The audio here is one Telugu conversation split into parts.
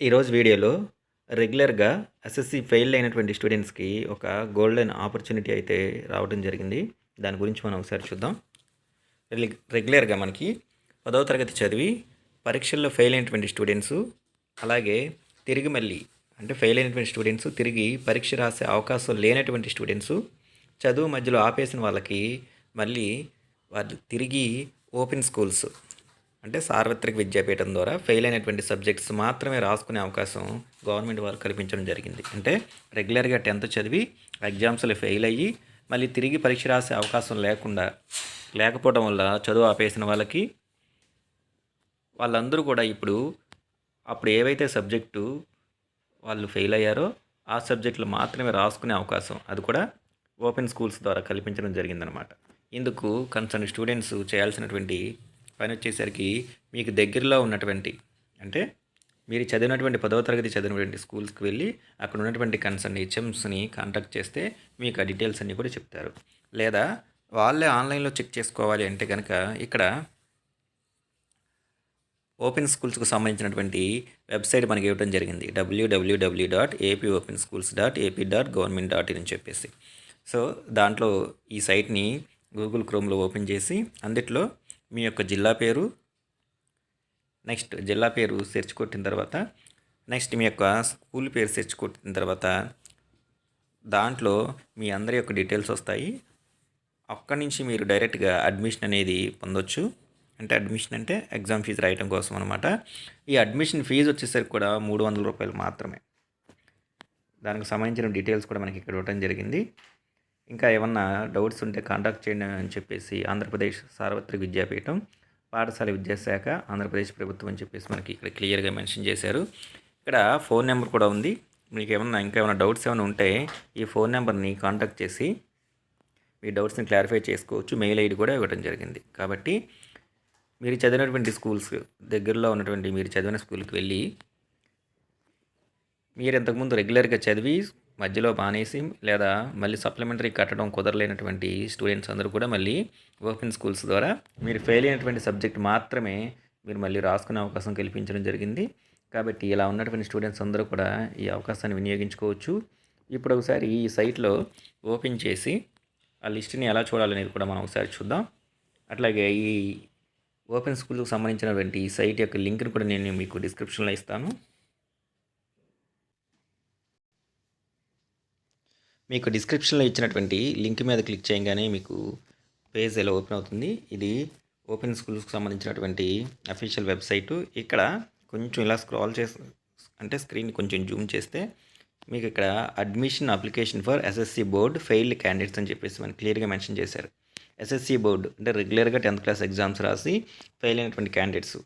ఈరోజు వీడియోలో రెగ్యులర్గా ఎస్ఎస్సి ఫెయిల్ అయినటువంటి స్టూడెంట్స్కి ఒక గోల్డెన్ ఆపర్చునిటీ అయితే రావడం జరిగింది. దాని గురించి మనం ఒకసారి చూద్దాం. రెగ్యు- రెగ్యులర్గా మనకి పదవ తరగతి చదివి పరీక్షల్లో ఫెయిల్ అయినటువంటి స్టూడెంట్స్ అలాగే తిరిగి మళ్ళీ అంటే ఫెయిల్ అయినటువంటి స్టూడెంట్స్ తిరిగి పరీక్ష రాసే అవకాశం లేనటువంటి స్టూడెంట్స్ చదువు మధ్యలో ఆపేసిన వాళ్ళకి మళ్ళీ వాళ్ళు తిరిగి ఓపెన్ స్కూల్స్ అంటే సార్వత్రిక విద్యాపీఠం ద్వారా ఫెయిల్ అయినటువంటి సబ్జెక్ట్స్ మాత్రమే రాసుకునే అవకాశం గవర్నమెంట్ వారు కల్పించడం జరిగింది. అంటే రెగ్యులర్గా టెన్త్ చదివి ఎగ్జామ్స్లో ఫెయిల్ అయ్యి మళ్ళీ తిరిగి పరీక్ష రాసే అవకాశం లేకుండా లేకపోవడం వల్ల చదువు ఆపేసిన వాళ్ళకి వాళ్ళందరూ కూడా ఇప్పుడు అప్పుడు ఏవైతే సబ్జెక్టు వాళ్ళు ఫెయిల్ అయ్యారో ఆ సబ్జెక్టులు మాత్రమే రాసుకునే అవకాశం అది కూడా ఓపెన్ స్కూల్స్ ద్వారా కల్పించడం జరిగిందనమాట ఇందుకు కన్సర్న్ స్టూడెంట్స్ చేయాల్సినటువంటి పైన వచ్చేసరికి మీకు దగ్గరలో ఉన్నటువంటి అంటే మీరు చదివినటువంటి పదవ తరగతి చదివినటువంటి స్కూల్స్కి వెళ్ళి అక్కడ ఉన్నటువంటి కన్సర్న్ హెచ్ఎంస్ని కాంటాక్ట్ చేస్తే మీకు ఆ డీటెయిల్స్ అన్నీ కూడా చెప్తారు. లేదా వాళ్ళే ఆన్లైన్లో చెక్ చేసుకోవాలి అంటే కనుక ఇక్కడ ఓపెన్ స్కూల్స్కు సంబంధించినటువంటి వెబ్సైట్ మనకి ఇవ్వడం జరిగింది. WWW dot AP open schools dot AP dot government dot in అని చెప్పేసి. సో దాంట్లో ఈ సైట్ని గూగుల్ క్రోమ్లో ఓపెన్ చేసి అందుట్లో మీ యొక్క జిల్లా పేరు? నెక్స్ట్ జిల్లా పేరు సెర్చ్ కొట్టిన తర్వాత నెక్స్ట్ మీ యొక్క స్కూల్ పేరు సెర్చ్ కొట్టిన తర్వాత దాంట్లో మీ అందరి యొక్క డీటెయిల్స్ వస్తాయి. అక్కడి నుంచి మీరు డైరెక్ట్గా అడ్మిషన్ అనేది పొందొచ్చు. అంటే అడ్మిషన్ అంటే ఎగ్జామ్ ఫీజు రాయటం కోసం అనమాట ఈ అడ్మిషన్ ఫీజు వచ్చేసరికి కూడా మూడు వందల రూపాయలు మాత్రమే. దానికి సంబంధించిన డీటెయిల్స్ కూడా మనకి ఇక్కడ ఇవ్వడం జరిగింది. ఇంకా ఏమన్నా డౌట్స్ ఉంటే కాంటాక్ట్ చేయండి అని చెప్పేసి ఆంధ్రప్రదేశ్ సార్వత్రిక విద్యాపీఠం పాఠశాల విద్యాశాఖ ఆంధ్రప్రదేశ్ ప్రభుత్వం అని చెప్పేసి మనకి ఇక్కడ క్లియర్గా మెన్షన్ చేశారు. ఇక్కడ ఫోన్ నెంబర్ కూడా ఉంది. మీకు ఏమన్నా ఇంకా ఏమైనా డౌట్స్ ఏమైనా ఉంటే ఈ ఫోన్ నెంబర్ని కాంటాక్ట్ చేసి మీ డౌట్స్ని క్లారిఫై చేసుకోవచ్చు. మెయిల్ ఐడి కూడా ఇవ్వడం జరిగింది. కాబట్టి మీరు చదివినటువంటి స్కూల్స్ దగ్గరలో ఉన్నటువంటి మీరు చదివిన స్కూల్కి వెళ్ళి మీరు ఇంతకుముందు రెగ్యులర్గా చదివి మధ్యలో మానేసి లేదా మళ్ళీ సప్లిమెంటరీ కట్టడం కుదరలేనటువంటి స్టూడెంట్స్ అందరూ కూడా మళ్ళీ ఓపెన్ స్కూల్స్ ద్వారా మీరు ఫెయిల్ అయినటువంటి సబ్జెక్ట్ మాత్రమే మీరు మళ్ళీ రాసుకునే అవకాశం కల్పించడం జరిగింది. కాబట్టి ఇలా ఉన్నటువంటి స్టూడెంట్స్ అందరూ కూడా ఈ అవకాశాన్ని వినియోగించుకోవచ్చు. ఇప్పుడు ఒకసారి ఈ సైట్లో ఓపెన్ చేసి ఆ లిస్ట్ని ఎలా చూడాలనేది కూడా మనం ఒకసారి చూద్దాం. అట్లాగే ఈ ఓపెన్ స్కూల్కి సంబంధించినటువంటి ఈ సైట్ యొక్క లింక్ని కూడా నేను మీకు డిస్క్రిప్షన్లో ఇస్తాను. మీకు డిస్క్రిప్షన్లో ఇచ్చినటువంటి లింక్ మీద క్లిక్ చేయగానే మీకు పేజ్ ఎలా ఓపెన్ అవుతుంది. ఇది ఓపెన్ స్కూల్స్కి సంబంధించినటువంటి అఫీషియల్ వెబ్సైటు ఇక్కడ కొంచెం ఇలా స్క్రాల్ చేసి అంటే స్క్రీన్ కొంచెం జూమ్ చేస్తే మీకు ఇక్కడ admission application for SSC board failed candidates అని చెప్పేసి మనకి క్లియర్గా మెన్షన్ చేశారు. ఎస్ఎస్సి బోర్డు అంటే రెగ్యులర్గా టెన్త్ క్లాస్ ఎగ్జామ్స్ రాసి ఫెయిల్ అయినటువంటి క్యాండిడేట్స్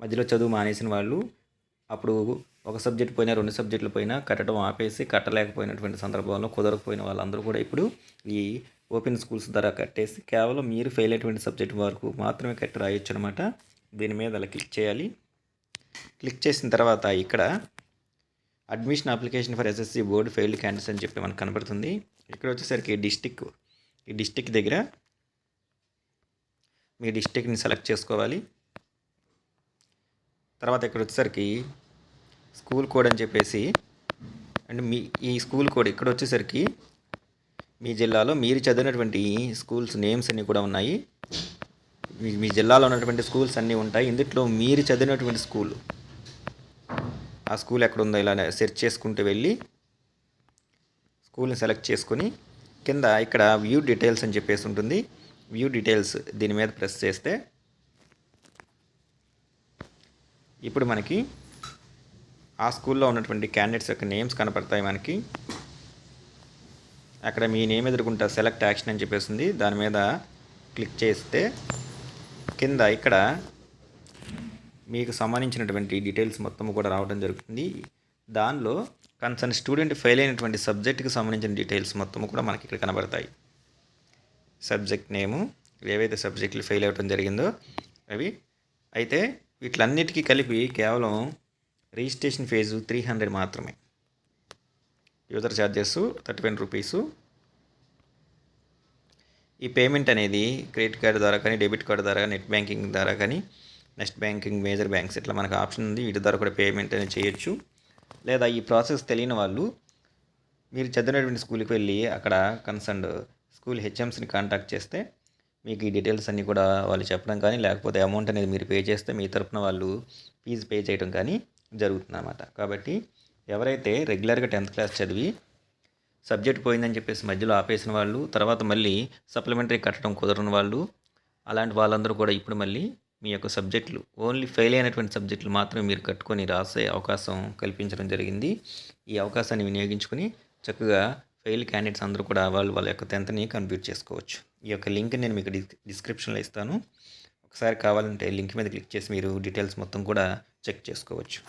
మధ్యలో చదువు మానేసిన వాళ్ళు అప్పుడు ఒక సబ్జెక్ట్ పోయినా రెండు సబ్జెక్టులు పోయినా కట్టడం ఆపేసి కట్టలేకపోయినటువంటి సందర్భంలో కుదరకపోయిన వాళ్ళందరూ కూడా ఇప్పుడు ఈ ఓపెన్ స్కూల్స్ ద్వారా కట్టేసి కేవలం మీరు ఫెయిల్ అయినటువంటి సబ్జెక్ట్ వరకు మాత్రమే కట్టి రాయొచ్చు అనమాట దీని మీద అలా క్లిక్ చేయాలి. క్లిక్ చేసిన తర్వాత ఇక్కడ admission application for SSC board failed candidates అని చెప్పి మనకు కనబడుతుంది. ఇక్కడ వచ్చేసరికి డిస్టిక్ ఈ డిస్టిక్ దగ్గర మీ డిస్టిక్ని సెలెక్ట్ చేసుకోవాలి. తర్వాత ఇక్కడ వచ్చేసరికి స్కూల్ కోడ్ అని చెప్పేసి అండ్ మీ ఈ స్కూల్ కోడ్ ఇక్కడ వచ్చేసరికి మీ జిల్లాలో మీరు చదివినటువంటి స్కూల్స్ నేమ్స్ అన్నీ కూడా ఉన్నాయి. మీ మీ జిల్లాలో ఉన్నటువంటి స్కూల్స్ అన్నీ ఉంటాయి. ఇందులో మీరు చదివినటువంటి స్కూల్ ఆ స్కూల్ ఎక్కడ ఉందో ఇలా సెర్చ్ చేసుకుంటూ వెళ్ళి స్కూల్ని సెలెక్ట్ చేసుకొని కింద ఇక్కడ వ్యూ డీటెయిల్స్ అని చెప్పేసి ఉంటుంది. వ్యూ డీటెయిల్స్ దీని మీద ప్రెస్ చేస్తే ఇప్పుడు మనకి ఆ స్కూల్లో ఉన్నటువంటి క్యాండిడేట్స్ యొక్క నేమ్స్ కనపడతాయి మనకి. అక్కడ మీ నేమ్ ఎదుర్కొంటా సెలెక్ట్ యాక్షన్ అని చెప్పేసింది దాని మీద క్లిక్ చేస్తే కింద ఇక్కడ మీకు సంబంధించినటువంటి డీటెయిల్స్ మొత్తం కూడా రావడం జరుగుతుంది. దానిలో కన్సర్న్ స్టూడెంట్ ఫెయిల్ అయినటువంటి సబ్జెక్ట్కి సంబంధించిన డీటెయిల్స్ మొత్తం కూడా మనకి ఇక్కడ కనబడతాయి. సబ్జెక్ట్ నేము ఏవైతే సబ్జెక్టులు ఫెయిల్ అవ్వడం జరిగిందో అవి. అయితే వీటిలన్నిటికీ కలిపి కేవలం రిజిస్ట్రేషన్ ఫీజు త్రీ హండ్రెడ్ మాత్రమే. User charges thirty one rupees. ఈ పేమెంట్ అనేది క్రెడిట్ కార్డు ద్వారా కానీ డెబిట్ కార్డు ద్వారా నెట్ బ్యాంకింగ్ ద్వారా కానీ నెట్ బ్యాంకింగ్ మేజర్ బ్యాంక్స్ ఇట్లా మనకు ఆప్షన్ ఉంది. వీటి ద్వారా కూడా పేమెంట్ అనేది చేయొచ్చు. లేదా ఈ ప్రాసెస్ తెలియని వాళ్ళు మీరు చదివినటువంటి స్కూల్కి వెళ్ళి అక్కడ కన్సర్న్ స్కూల్ హెచ్ఎంస్ని కాంటాక్ట్ చేస్తే మీకు ఈ డీటెయిల్స్ అన్నీ కూడా వాళ్ళు చెప్పడం కానీ లేకపోతే అమౌంట్ అనేది మీరు పే చేస్తే మీ తరఫున వాళ్ళు ఫీజు పే చేయడం కానీ జరుగుతుందన్నమాట. కాబట్టి ఎవరైతే రెగ్యులర్గా టెన్త్ క్లాస్ చదివి సబ్జెక్ట్ పోయిందని చెప్పేసి మధ్యలో ఆపేసిన వాళ్ళు తర్వాత మళ్ళీ సప్లిమెంటరీ కట్టడం కుదరని వాళ్ళు అలాంటి వాళ్ళందరూ కూడా ఇప్పుడు మళ్ళీ మీ యొక్క సబ్జెక్టులు ఓన్లీ ఫెయిల్ అయినటువంటి సబ్జెక్టులు మాత్రమే మీరు కట్టుకొని రాసే అవకాశం కల్పించడం జరిగింది. ఈ అవకాశాన్ని వినియోగించుకుని చక్కగా ఫెయిల్ క్యాండిడేట్స్ అందరూ కూడా వాళ్ళు వాళ్ళ యొక్క టెన్త్ని కంప్లీట్ చేసుకోవచ్చు. ఈ యొక్క లింక్ నేను మీకు డిస్క్రిప్షన్లో ఇస్తాను. ఒకసారి కావాలంటే లింక్ మీద క్లిక్ చేసి మీరు డీటెయిల్స్ మొత్తం కూడా చెక్ చేసుకోవచ్చు.